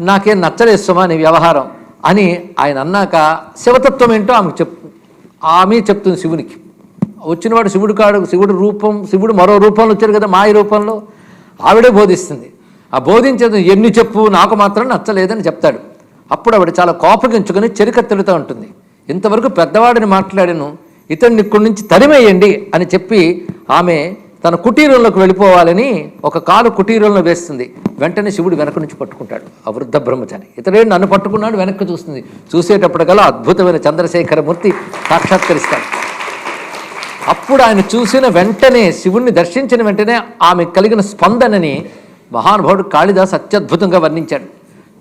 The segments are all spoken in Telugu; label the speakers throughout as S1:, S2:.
S1: నాకేం నచ్చలేస్తుమా నీ వ్యవహారం అని ఆయన అన్నాక శివతత్వం ఏంటో ఆమెకు చెప్ ఆమె చెప్తుంది శివునికి. వచ్చినవాడు శివుడు కాడు శివుడు రూపం శివుడు మరో రూపంలో వచ్చారు కదా మాయ రూపంలో. ఆవిడే బోధిస్తుంది. ఆ బోధించేది ఎన్ని చెప్పు నాకు మాత్రం నచ్చలేదని చెప్తాడు. అప్పుడు ఆవిడ చాలా కోపగించుకొని చెరికత్తెడుతూ ఉంటుంది. ఇంతవరకు పెద్దవాడిని మాట్లాడాను ఇతన్ని ఇక్కడి నుంచి తరిమేయండి అని చెప్పి ఆమె తన కుటీరంలోకి వెళ్ళిపోవాలని ఒక కాలు కుటీరంలో వేస్తుంది. వెంటనే శివుడు వెనక నుంచి పట్టుకుంటాడు. ఆ వృద్ధ బ్రహ్మచారి. ఇతడే నన్ను పట్టుకున్నాడు? వెనక్కి చూస్తుంది. చూసేటప్పటికల్లా అద్భుతమైన చంద్రశేఖరమూర్తి సాక్షాత్కరిస్తాడు. అప్పుడు ఆయన చూసిన వెంటనే శివుణ్ణి దర్శించిన వెంటనే ఆమె కలిగిన స్పందనని మహానుభావుడు కాళిదాస్ అత్యద్భుతంగా వర్ణించాడు.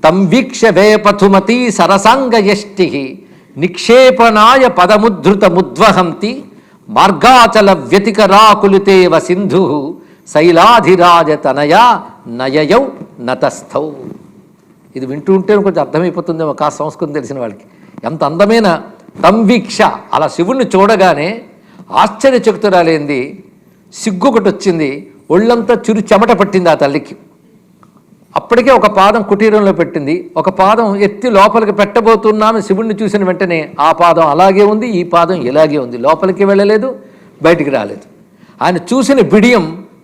S1: తంవీక్ష వేపథుమతి సరసాంగయష్టి నిక్షేపణాయ పదముద్ధృత ముద్వహంతి మార్గాచల వ్యతికరాకులితేవ సింధు శైలాధిరాజ తనయ నయయౌ నతస్థౌ. ఇది వింటూ ఉంటే కొంచెం అర్థమైపోతుందేమో కాస్త సంస్కృతం తెలిసిన వాళ్ళకి. ఎంత అందమైన తంవీక్ష అలా శివుణ్ణి చూడగానే ఆశ్చర్యచకుతురాలేంది. సిగ్గుకటి వచ్చింది. ఒళ్ళంతా చిరు చెమట పట్టింది ఆ తల్లికి. అప్పటికే ఒక పాదం కుటీరంలో పెట్టింది. ఒక పాదం ఎత్తి లోపలికి పెట్టబోతున్నాను శివుణ్ణి చూసిన వెంటనే ఆ పాదం అలాగే ఉంది ఈ పాదం ఇలాగే ఉంది. లోపలికి వెళ్ళలేదు బయటికి రాలేదు. ఆయన చూసిన బిడియం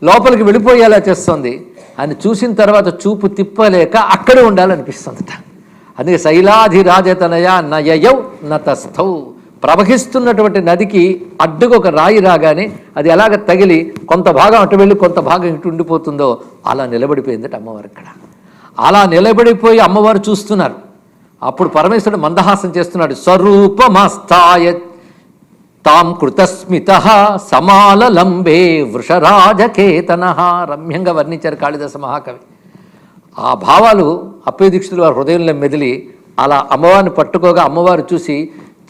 S1: లోపలికి వెళ్ళిపోయేలా చేస్తుంది. ఆయన చూసిన తర్వాత చూపు తిప్పలేక అక్కడే ఉండాలనిపిస్తుందట. అందుకే శైలాధిరాజతనయ నయయౌ నతస్థౌ. ప్రవహిస్తున్నటువంటి నదికి అడ్డుకు ఒక రాయి రాగానే అది ఎలాగ తగిలి కొంత భాగం అటు వెళ్ళి కొంత భాగం ఇటు ఉండిపోతుందో అలా నిలబడిపోయిందట అమ్మవారు ఇక్కడ. అలా నిలబడిపోయి అమ్మవారు చూస్తున్నారు. అప్పుడు పరమేశ్వరుడు మందహాసం చేస్తున్నాడు. స్వరూపమస్తాయ తాం కృతస్మిత సమాలలంబే వృషరాజకేతన రమ్యంగా వర్ణించారు కాళిదాస మహాకవి. ఆ భావాలు అప్పయ దీక్షితులు వారి హృదయంలో మెదిలి అలా అమ్మవారిని పట్టుకోగా అమ్మవారు చూసి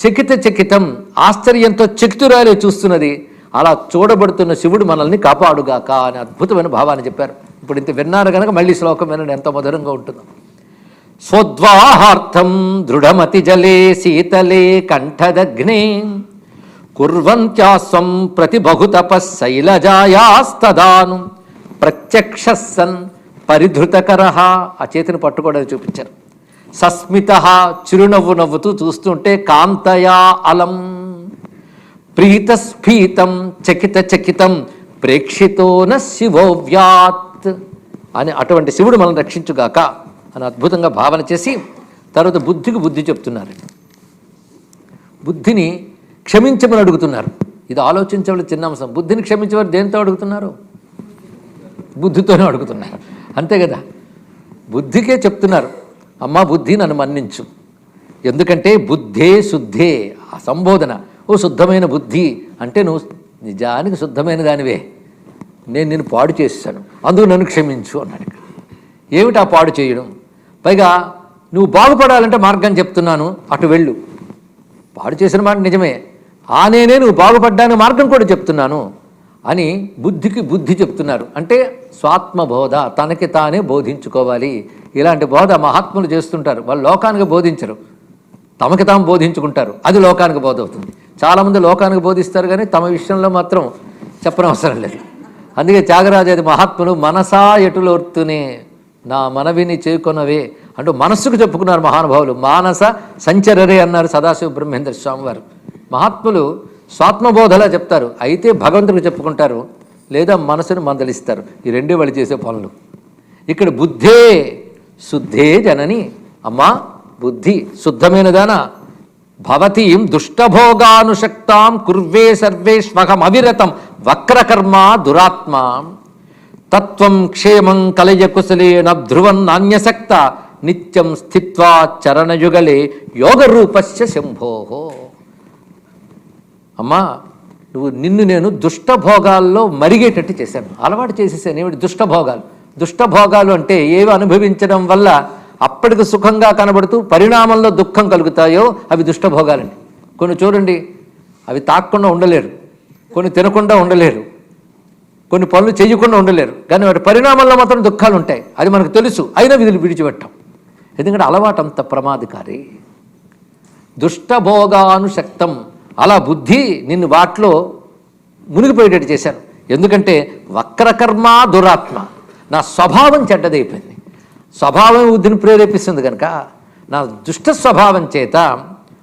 S1: చకిత చకితం ఆశ్చర్యంతో చకితురాలే చూస్తున్నది. అలా చూడబడుతున్న శివుడు మనల్ని కాపాడుగాక అని అద్భుతమైన భావాన్ని చెప్పారు. ఇప్పుడు ఇంత విన్నారు కనుక మళ్ళీ శ్లోకం వినండి ఎంత మధురంగా ఉంటుందో. స్వద్వాహార్థం దృఢమతి జలే శీతలే కంఠదగ్నే కుర్వంత్యాస్వం ప్రతిబహుతపశైలజాయాస్తదాను ప్రత్యక్ష సన్ పరిధృతకర. ఆ చేతిని పట్టుకోవడానికి చూపించారు. సస్మిత చిరునవ్వు నవ్వుతూ చూస్తుంటే కాంతయా అలం. ప్రీతస్ఫీతం చకిత చకితం ప్రేక్షితోన శివోవ్యాత్ అని అటువంటి శివుడు మనం రక్షించుగాక అని అద్భుతంగా భావన చేసి తర్వాత బుద్ధికి బుద్ధి చెప్తున్నారు. బుద్ధిని క్షమించమని అడుగుతున్నారు. ఇది ఆలోచించవలసిన చిన్న అంశం. బుద్ధిని క్షమించేవారు దేంతో అడుగుతున్నారు? బుద్ధితోనే అడుగుతున్నారు. అంతే కదా? బుద్ధికే చెప్తున్నారు. అమ్మా బుద్ధి నన్ను మన్నించు. ఎందుకంటే బుద్ధే శుద్ధే ఆ సంబోధన. ఓ శుద్ధమైన బుద్ధి అంటే నువ్వు నిజానికి శుద్ధమైన దానివే. నేను నిన్ను పాడు చేశాను. అందుకు నన్ను క్షమించు అన్నాడు. ఏమిటి ఆ పాడు చేయడం? పైగా నువ్వు బాగుపడాలంటే మార్గం చెప్తున్నాను. అటు వెళ్ళు. పాడు చేసిన మాట నిజమే. ఆ నేనే నువ్వు బాగుపడ్డానికి మార్గం కూడా చెప్తున్నాను. అని బుద్ధికి బుద్ధి చెప్తున్నారు. అంటే స్వాత్మబోధ తనకి తానే బోధించుకోవాలి. ఇలాంటి బోధ మహాత్ములు చేస్తుంటారు. వాళ్ళు లోకానికి బోధించరు. తమకి తాము బోధించుకుంటారు. అది లోకానికి బోధ అవుతుంది. చాలామంది లోకానికి బోధిస్తారు కానీ తమ విషయంలో మాత్రం చెప్పనవసరం లేదు. అందుకే త్యాగరాజాది మహాత్ములు మనసా ఎటులోర్తునే నా మనవిని చేకొనవే అంటూ మనస్సుకు చెప్పుకున్నారు మహానుభావులు. మానస సంచరరే అన్నారు సదాశివ బ్రహ్మేంద్ర స్వామి వారు మహాత్ములు స్వాత్మబోధలా చెప్తారు. అయితే భగవంతుడికి చెప్పుకుంటారు. లేదా మనసును మందలిస్తారు. ఈ రెండే వాళ్ళు చేసే పనులు. ఇక్కడ బుద్ధే శుద్ధే జనని. అమ్మా బుద్ధి శుద్ధమైనదానా భవతీం దుష్టభోగానుశక్తాం కుర్వే సర్వేష్మహం అవిరతం వక్రకర్మ దురాత్మ. తత్వం క్షేమం కలయ కుశలేన నాణ్యసక్త నిత్యం స్థిత్వా చరణయుగలే యోగరూపస్య శంభోహో అమ్మా నువ్వు నిన్ను నేను దుష్టభోగాల్లో మరిగేటట్టు చేశాను. అలవాటు చేసేసాను ఏమిటి దుష్టభోగాలు. దుష్టభోగాలు అంటే ఏవి అనుభవించడం వల్ల అప్పటికి సుఖంగా కనబడుతూ పరిణామంలో దుఃఖం కలుగుతాయో అవి దుష్టభోగాలండి. కొన్ని చూడండి అవి తాక్కుండా ఉండలేరు. కొన్ని తినకుండా ఉండలేరు. కొన్ని పనులు చేయకుండా ఉండలేరు. కానీ వాటి పరిణామంలో మాత్రం దుఃఖాలు ఉంటాయి. అది మనకు తెలుసు. అయినా విధులు విడిచిపెట్టాం. ఎందుకంటే అలవాటు అంత ప్రమాదకారి. దుష్టభోగానుశక్తం. అలా బుద్ధి నిన్ను వాటిలో మునిగిపోయేటట్టు చేశాను. ఎందుకంటే వక్రకర్మ దురాత్మ. నా స్వభావం చెడ్డదైపోయింది. స్వభావం బుద్ధిని ప్రేరేపిస్తుంది కనుక నా దుష్ట స్వభావం చేత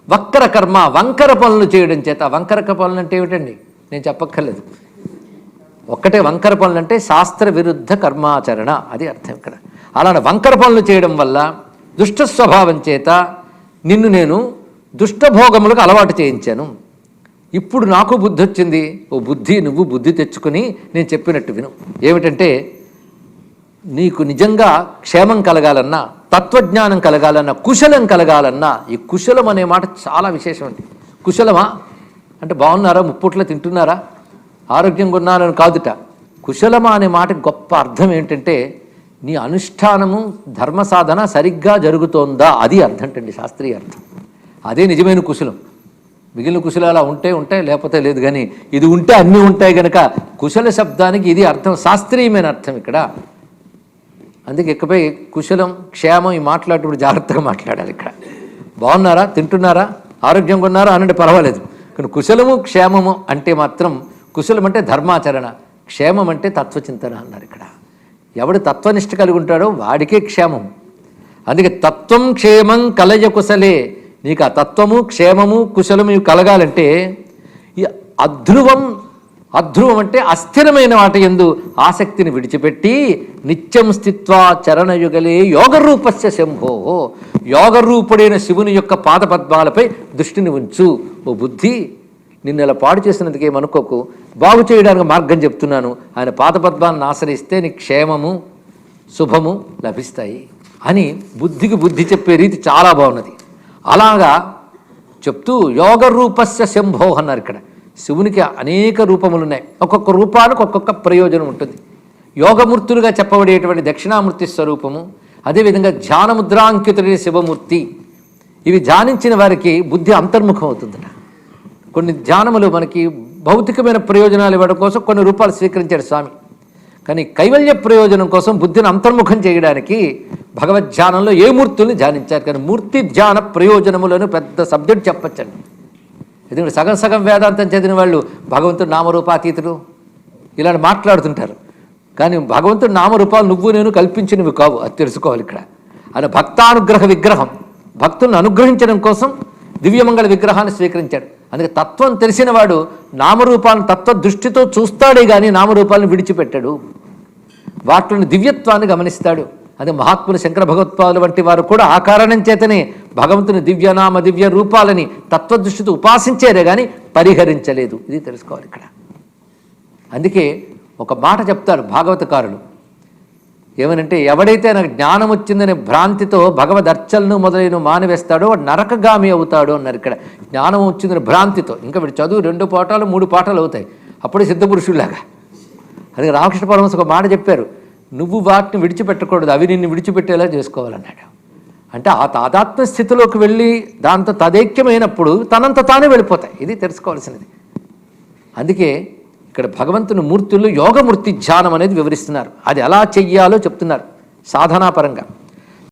S1: వక్ర కర్మ వంకర పనులు చేయడం చేత వంకర పనులు అంటే ఏమిటండి? నేను చెప్పక్కర్లేదు. ఒక్కటే వంకర పనులు అంటే శాస్త్ర విరుద్ధ కర్మాచరణ. అది అర్థం ఇక్కడ. అలానే వంకర పనులు చేయడం వల్ల దుష్ట స్వభావం చేత నిన్ను నేను దుష్టభోగములకు అలవాటు చేయించాను. ఇప్పుడు నాకు బుద్ధి వచ్చింది. ఓ బుద్ధి నువ్వు బుద్ధి తెచ్చుకొని నేను చెప్పినట్టు విను. ఏమిటంటే నీకు నిజంగా క్షేమం కలగాలన్నా తత్వజ్ఞానం కలగాలన్నా కుశలం కలగాలన్నా ఈ కుశలం అనే మాట చాలా విశేషం అండి. కుశలమా? అంటే బాగున్నారా? ముప్పుట్లో తింటున్నారా? ఆరోగ్యంగా ఉన్నారని కాదుట. కుశలమా అనే మాట గొప్ప అర్థం ఏంటంటే నీ అనుష్ఠానము ధర్మ సాధన సరిగ్గా జరుగుతోందా? అది అర్థం అండి శాస్త్రీయ అర్థం. అదే నిజమైన కుశలం. మిగిలిన కుశలాల అలా ఉంటే ఉంటాయి లేకపోతే లేదు. కానీ ఇది ఉంటే అన్నీ ఉంటాయి కనుక కుశల శబ్దానికి ఇది అర్థం శాస్త్రీయమైన అర్థం ఇక్కడ. అందుకే ఇకపై కుశలం క్షేమం ఈ మాట్లాడేటప్పుడు జాగ్రత్తగా మాట్లాడాలి ఇక్కడ. బాగున్నారా? తింటున్నారా? ఆరోగ్యంగా ఉన్నారా? అనంటే పర్వాలేదు. కానీ కుశలము క్షేమము అంటే మాత్రం కుశలం అంటే ధర్మాచరణ క్షేమం అంటే తత్వచింతన అన్నారు ఇక్కడ. ఎవడు తత్వనిష్ట కలిగి ఉంటాడో వాడికే క్షేమం. అందుకే తత్వం క్షేమం కలయ కుశలే. నీకు ఆ తత్వము క్షేమము కుశలము ఇవి కలగాలంటే ఈ అధ్రువం అధ్రువం అంటే అస్థిరమైన వాటి ఎందు ఆసక్తిని విడిచిపెట్టి నిత్యం స్థిత్వా చరణయుగలే యోగరూపస్య శంభో. యోగరూపుడైన శివుని యొక్క పాదపద్మాలపై దృష్టిని ఉంచు. ఓ బుద్ధి నిన్ను ఇలా పాడు చేసినందుకే అనుకోకు. బాగు చేయడానికి మార్గం చెప్తున్నాను. ఆయన పాదపద్మాలను ఆశ్రయిస్తే నీ క్షేమము శుభము లభిస్తాయి అని బుద్ధికి బుద్ధి చెప్పే రీతి చాలా బాగున్నది. అలాగా చెప్తూ యోగ రూపస్య శంభో అన్నారు ఇక్కడ. శివునికి అనేక రూపములు ఉన్నాయి. ఒక్కొక్క రూపానికి ఒక్కొక్క ప్రయోజనం ఉంటుంది. యోగమూర్తులుగా చెప్పబడేటువంటి దక్షిణామూర్తి స్వరూపము అదేవిధంగా ధ్యానముద్రాంకితుడైన శివమూర్తి ఇవి ధ్యానించిన వారికి బుద్ధి అంతర్ముఖం అవుతుందట కొన్ని ధ్యానములు మనకి భౌతికమైన ప్రయోజనాలు ఇవ్వడం కోసం కొన్ని రూపాలు స్వీకరించాడు స్వామి. కానీ కైవల్య ప్రయోజనం కోసం బుద్ధిని అంతర్ముఖం చేయడానికి భగవద్ ధ్యానంలో ఏ మూర్తుల్ని ధ్యానించారు? కానీ మూర్తి ధ్యాన ప్రయోజనములను పెద్ద సబ్జెక్ట్ చెప్పచ్చండి. ఎందుకంటే సగం సగం వేదాంతం చదివిన వాళ్ళు భగవంతుడు నామరూపాతీతుడు ఇలాంటి మాట్లాడుతుంటారు. కానీ భగవంతుడు నామరూపాలు నువ్వు నేను కల్పించినవి కావు. అది తెలుసుకోవాలి ఇక్కడ. ఆయన భక్తానుగ్రహ విగ్రహం. భక్తులను అనుగ్రహించడం కోసం దివ్యమంగళ విగ్రహాన్ని స్వీకరించాడు. అందుకే తత్వం తెలిసిన వాడు నామరూపాలను తత్వ దృష్టితో చూస్తాడే కానీ నామరూపాలను విడిచిపెట్టాడు. వాటిని దివ్యత్వాన్ని గమనిస్తాడు. అదే మహాత్ములు శంకర భగవత్పాదులు వంటి వారు కూడా ఆ కారణం చేతనే భగవంతుని దివ్యనామ దివ్య రూపాలని తత్వదృష్టితో ఉపాసించారే కానీ పరిహరించలేదు. ఇది తెలుసుకోవాలి ఇక్కడ. అందుకే ఒక మాట చెప్తారు భాగవతకారులు. ఏమనంటే ఎవడైతే నాకు జ్ఞానం వచ్చిందనే భ్రాంతితో భగవద్ అర్చలను మొదలైన మానివేస్తాడో వాడు నరకగామి అవుతాడు అన్నారు ఇక్కడ. జ్ఞానం వచ్చిందని భ్రాంతితో. ఇంకా వీడు చదువు రెండు పాఠాలు మూడు పాఠాలు అవుతాయి. అప్పుడే సిద్ధపురుషుల్లాగా. అది రామకృష్ణ పరమస్ ఒక మాట చెప్పారు. నువ్వు వాటిని విడిచిపెట్టకూడదు. అవి నిన్ను విడిచిపెట్టేలా చేసుకోవాలన్నాడు. అంటే ఆ తాదాత్మ్య స్థితిలోకి వెళ్ళి దాంతో తదేక్యమైనప్పుడు తనంత తానే వెళ్ళిపోతాయి. ఇది తెలుసుకోవాల్సినది. అందుకే ఇక్కడ భగవంతుని మూర్తుల్లో యోగమూర్తి ధ్యానం అనేది వివరిస్తున్నారు. అది ఎలా చెయ్యాలో చెప్తున్నారు. సాధనాపరంగా.